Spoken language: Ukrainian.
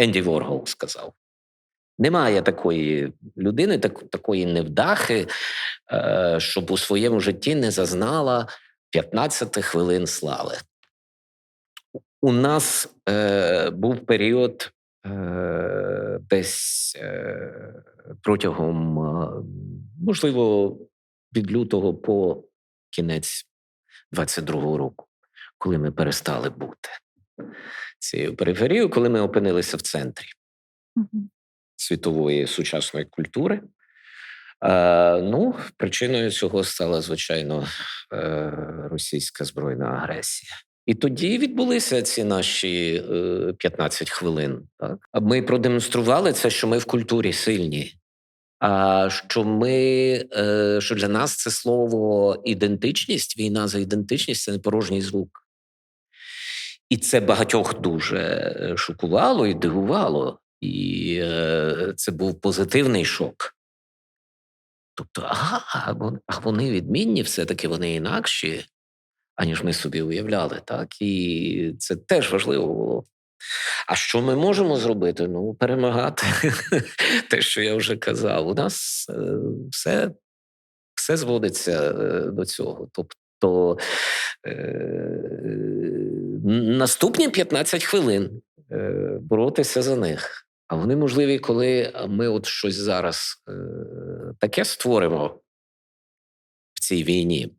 Енді Воргол сказав. Немає такої людини, так, такої невдахи, е, щоб у своєму житті не зазнала 15 хвилин слави. У нас е, був період е, десь е, протягом, е, можливо, від лютого по кінець 22-го року, коли ми перестали бути цією периферією, коли ми опинилися в центрі Мгм. світової сучасної культури. Е, ну, причиною цього стала, звичайно, е, російська збройна агресія. І тоді відбулися ці наші е, 15 хвилин. Так? Ми продемонстрували це, що ми в культурі сильні. А що ми, е, що для нас це слово ідентичність, війна за ідентичність це не порожній звук. І це багатьох дуже е, шокувало і дивувало. І е, це був позитивний шок. Тобто, ага, а вони відмінні, все-таки вони інакші, аніж ми собі уявляли. Так? І це теж важливо було. А що ми можемо зробити? Ну, перемагати те, що я вже казав. У нас е, все, все зводиться е, до цього. Тобто е, наступні 15 хвилин е, боротися за них. А вони можливі, коли ми от щось зараз е, таке створимо в цій війні,